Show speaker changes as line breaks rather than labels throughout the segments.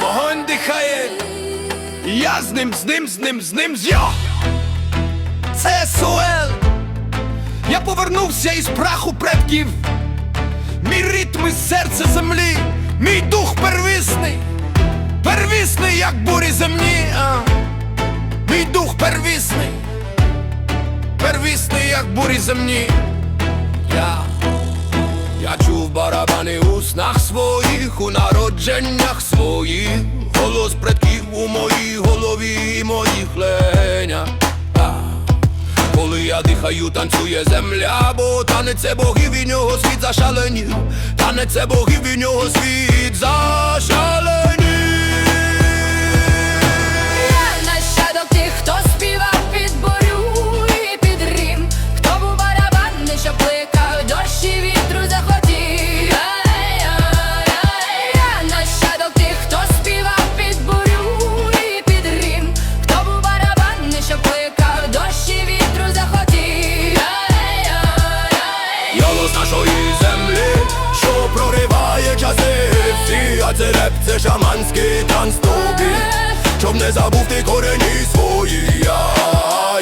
Вогонь дихає. Я з ним, з ним, з ним, з ним, з йо. Це Суел. Я повернувся із праху предків. Мій ритм із серця землі, мій дух первісний, первісний, як бурі земні. А. Мій дух первісний, первісний, як бурі земні. Я, я чув барабани у снах своїх, у народженнях своїх, голос предків у моїй голові і моїх ленях. Коли я дихаю, танцює земля, бо танець це богів і нього світ зашаленів, танець це богів і нього світ зашаленів. Tańce lepce, szamanski tans tobi Czomne zabów ty koreni swoi Ja,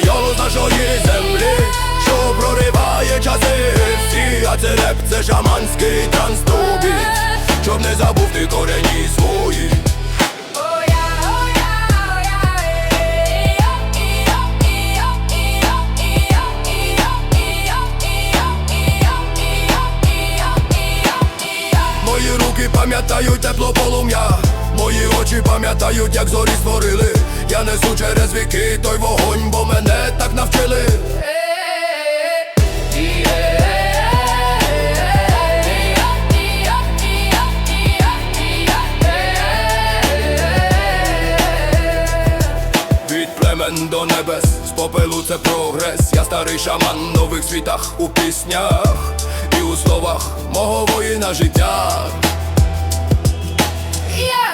ja
znasz oje zemli Co prorywaje czasy. Wsi Tańce lepce, szamanski tans tobi Czomne zabów ty
koreni swoi пам'ятають тепло полум'я, мої очі пам'ятають, як зорі створили. Я несу через віки той вогонь, бо мене так навчили. До небес, з попелу це прогрес. Я старий шаман в нових світах у піснях і у словах мого воїна життя.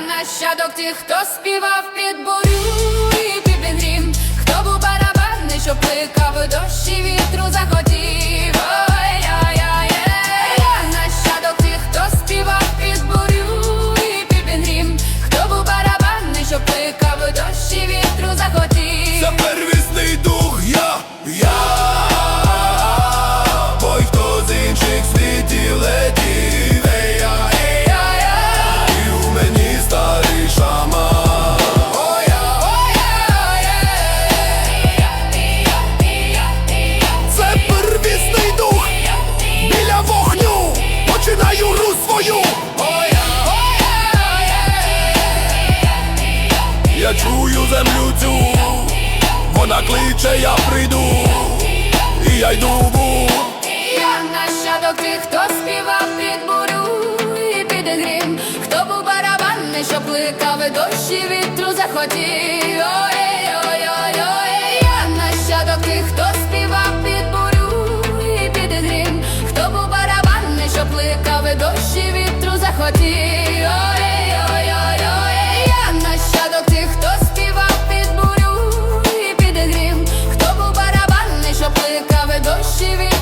Нащадок тих, хто співав під бурю. І під
чую землю цю, вона кличе, я прийду, і я йду в бу.
Я нащадок тих, хто співав під бурю і під грім, хто був барабанний, що плекав дощ і вітру захотів. Ой-ой-ой-ой, я нащадок тих, хто співав під бурю і під грім, хто був барабанний, що плекав дощ і вітру захотів. dois tive